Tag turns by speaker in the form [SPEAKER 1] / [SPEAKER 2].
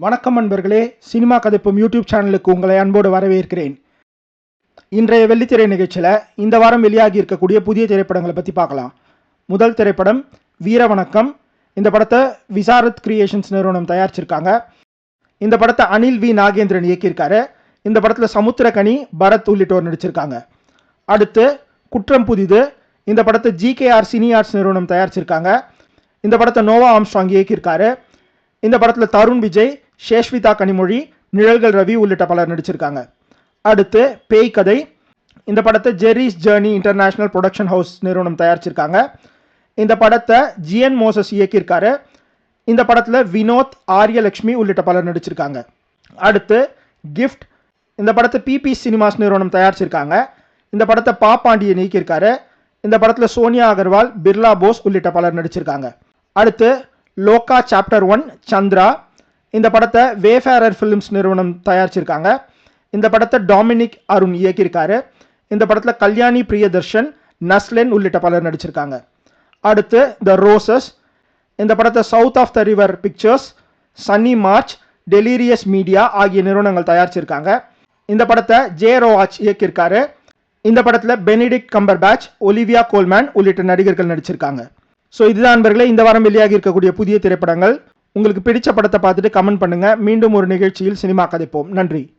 [SPEAKER 1] வணக்கம் நண்பர்களே cinema கதைப்பும் YouTube சேனலுக்கு உங்களை அன்போடு வரவேற்கிறேன். இன்றைய வெள்ளித்திரை நிகழ்ச்சியில் இந்த வாரம் வெளியாகி இருக்கக்கூடிய புதிய திரைப்படங்களை பற்றி பார்க்கலாம். முதல் திரைப்படம் வீர வணக்கம். இந்த படத்தை விசாரத் கிரியேஷன்ஸ் நிறுவனம் தயாரிச்சிருக்காங்க. இந்த படத்தை அனில் வி. நாகேந்திரன் இயக்கியிருக்காரு. இந்த படத்தில் சமுத்திரகனி பரத் உள்ளிட்டோர் நடிச்சிருக்காங்க. அடுத்து குற்றம் புதிது. இந்த படத்தை ஜிகேஆர் சினி ஆர்ட்ஸ் நிறுவனம் தயாரிச்சிருக்காங்க. இந்த படத்தை நோவா ஆம்ஸ்ட்ராங் இயக்கியிருக்காரு. இந்த படத்தில் தருண் விஜய் ஷேஷ்விதா கனிமொழி நிழல்கள் ரவி உள்ளிட்ட பலர் நடிச்சிருக்காங்க. அடுத்து பேய் கதை. இந்த படத்தை Jerry's journey international production house நிறுவனம் தயாரிச்சிருக்காங்க. இந்த படத்தை ஜிஎன் மோசஸ் இயக்கியிருக்காரு. இந்த படத்தில் வினோத் ஆரியலக்ஷ்மி உள்ளிட்ட பலர் நடிச்சிருக்காங்க. அடுத்து கிஃப்ட் இந்த படத்தை பிபி சினிமாஸ் நிறுவனம் தயாரிச்சிருக்காங்க. இந்த படத்தை பாப்பாண்டியன் இயக்கியிருக்காரு இந்த படத்தில் சோனியா அகர்வால் பிர்லா போஸ் உள்ளிட்ட பலர் நடிச்சிருக்காங்க. அடுத்து லோகா சாப்டர் ஒன் சந்திரா. இந்த படத்தை வேஃபேரர் ஃபிலிம்ஸ் நிறுவனம் தயாரிச்சிருக்காங்க. இந்த படத்தை டாமினிக் அருண் இயக்கியிருக்காரு. இந்த படத்தில் கல்யாணி பிரியதர்ஷன் நஸ்லென் உள்ளிட்ட பலர் நடிச்சிருக்காங்க. அடுத்து த ரோசஸ் இந்த படத்தை South of the River Pictures Sunny March Delirious Media ஆகிய நிறுவனங்கள் தயாரிச்சிருக்காங்க. இந்த படத்தை ஜே ரோவாச் இயக்கியிருக்காரு. இந்த படத்தில் Benedict Cumberbatch Olivia Colman உள்ளிட்ட நடிகர்கள் நடிச்சிருக்காங்க. ஸோ இதுதான் நண்பர்களே இந்த வாரம் வெளியாகி இருக்கக்கூடிய புதிய திரைப்படங்கள். உங்களுக்கு பிடிச்ச படத்தை பார்த்துட்டு கமெண்ட் பண்ணுங்க. மீண்டும் ஒரு நிகழ்ச்சியில் சினிமா கதைப்போம். நன்றி.